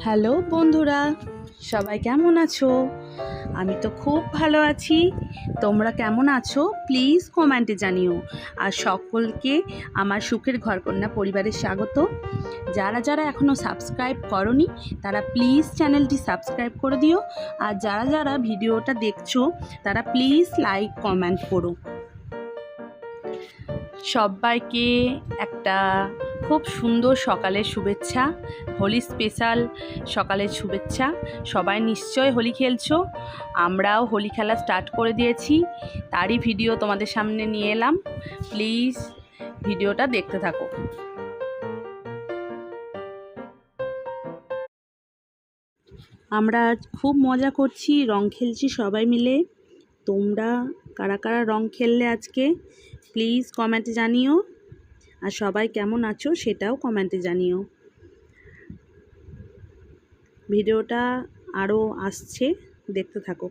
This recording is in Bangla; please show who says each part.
Speaker 1: হ্যালো বন্ধুরা, সবাই কেমন আছো? আমি তো খুব ভালো আছি। তোমরা কেমন আছো? প্লিজ কমেন্টে জানিও। আর সকলকে আমার সুখের ঘরকন্যা পরিবারের স্বাগত। যারা যারা এখনও সাবস্ক্রাইব করনি, তারা প্লিজ চ্যানেলটি সাবস্ক্রাইব করে দিও। আর যারা যারা ভিডিওটা দেখছ, তারা প্লিজ লাইক, কমেন্ট করো। সবাইকে একটা খুব সুন্দর সকালের শুভেচ্ছা। হোলি স্পেশাল সকালের শুভেচ্ছা। সবাই নিশ্চয় হোলি খেলছো। আমরাও হোলি খেলা স্টার্ট করে দিয়েছি। তারই ভিডিও তোমাদের সামনে নিয়ে এলাম। প্লিজ ভিডিওটা দেখতে থাকো। আমরা খুব মজা করছি, রং খেলছি সবাই মিলে। তোমরা কারা কারা রং খেললে আজকে? প্লিজ কমেন্টে জানিও। আর সবাই কেমন আছো সেটাও কমেন্টে জানিও। ভিডিওটা আরও আসছে দেখতে থাকো।